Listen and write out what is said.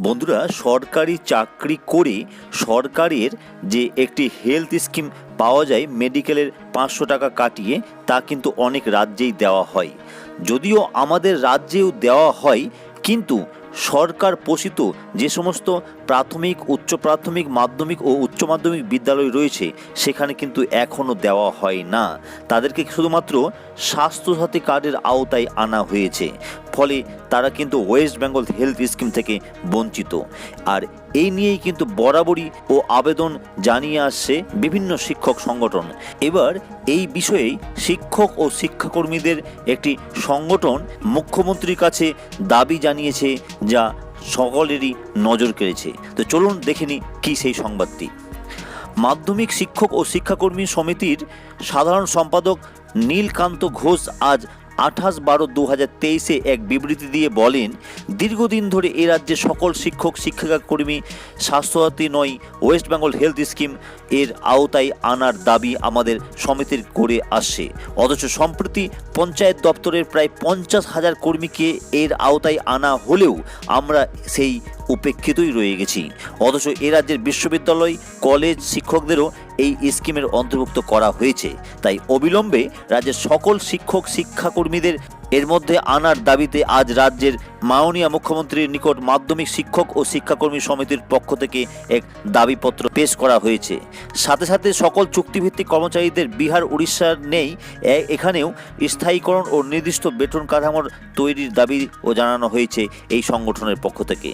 বন্ধুরা, সরকারি চাকরি করে সরকারের যে একটি হেলথ স্কিম পাওয়া যায় মেডিকেলের পাঁচশো টাকা কাটিয়ে, তা কিন্তু অনেক রাজ্যেই দেওয়া হয়। যদিও আমাদের রাজ্যেও দেওয়া হয়, কিন্তু সরকার পোষিত যে সমস্ত প্রাথমিক, উচ্চ প্রাথমিক, মাধ্যমিক ও উচ্চ মাধ্যমিক বিদ্যালয় রয়েছে, সেখানে কিন্তু এখনও দেওয়া হয় না। তাদেরকে শুধুমাত্র স্বাস্থ্যসাথী কার্ডের আওতায় আনা হয়েছে। ফলে তারা কিন্তু ওয়েস্ট বেঙ্গল হেলথ স্কিম থেকে বঞ্চিত। আর এই নিয়েই কিন্তু বরাবরই ও আবেদন জানিয়ে আসছে বিভিন্ন শিক্ষক সংগঠন। এবার এই বিষয়েই শিক্ষক ও শিক্ষাকর্মীদের একটি সংগঠন মুখ্যমন্ত্রীর কাছে দাবি জানিয়েছে যা সকলেরই নজর কেড়েছে। তো চলুন দেখে নিই কী সেই সংবাদটি। মাধ্যমিক শিক্ষক ও শিক্ষাকর্মী সমিতির সাধারণ সম্পাদক নীলকান্ত ঘোষ আজ আঠাশ বারো দু হাজার তেইশে এক বিবৃতি দিয়ে বলেন, দীর্ঘদিন ধরে এ রাজ্যে সকল শিক্ষক, শিক্ষিকা কর্মী, স্বাস্থ্যসাথী নয়, ওয়েস্ট বেঙ্গল হেলথ স্কিম এর আওতায় আনার দাবি আমাদের সমিতির করে আসছে। অথচ সম্প্রতি পঞ্চায়েত দপ্তরের প্রায় পঞ্চাশ হাজার কর্মীকে এর আওতায় আনা হলেও আমরা সেই উপেক্ষিতই রয়ে গেছি। অথচ এ রাজ্যের বিশ্ববিদ্যালয়, কলেজ শিক্ষকদেরও এই স্কিমের অন্তর্ভুক্ত করা হয়েছে। তাই অবিলম্বে রাজ্যের সকল শিক্ষক, শিক্ষাকর্মীদের এর মধ্যে আনার দাবিতে আজ রাজ্যের মাননীয় মুখ্যমন্ত্রীর নিকট মাধ্যমিক শিক্ষক ও শিক্ষাকর্মী সমিতির পক্ষ থেকে এক দাবিপত্র পেশ করা হয়েছে। সাথে সাথে সকল চুক্তিভিত্তিক কর্মচারীদের বিহার, উড়িষ্যার নেই এখানেও স্থায়ীকরণ ও নির্দিষ্ট বেতন কাঠামোর তৈরির দাবি ও জানানো হয়েছে এই সংগঠনের পক্ষ থেকে।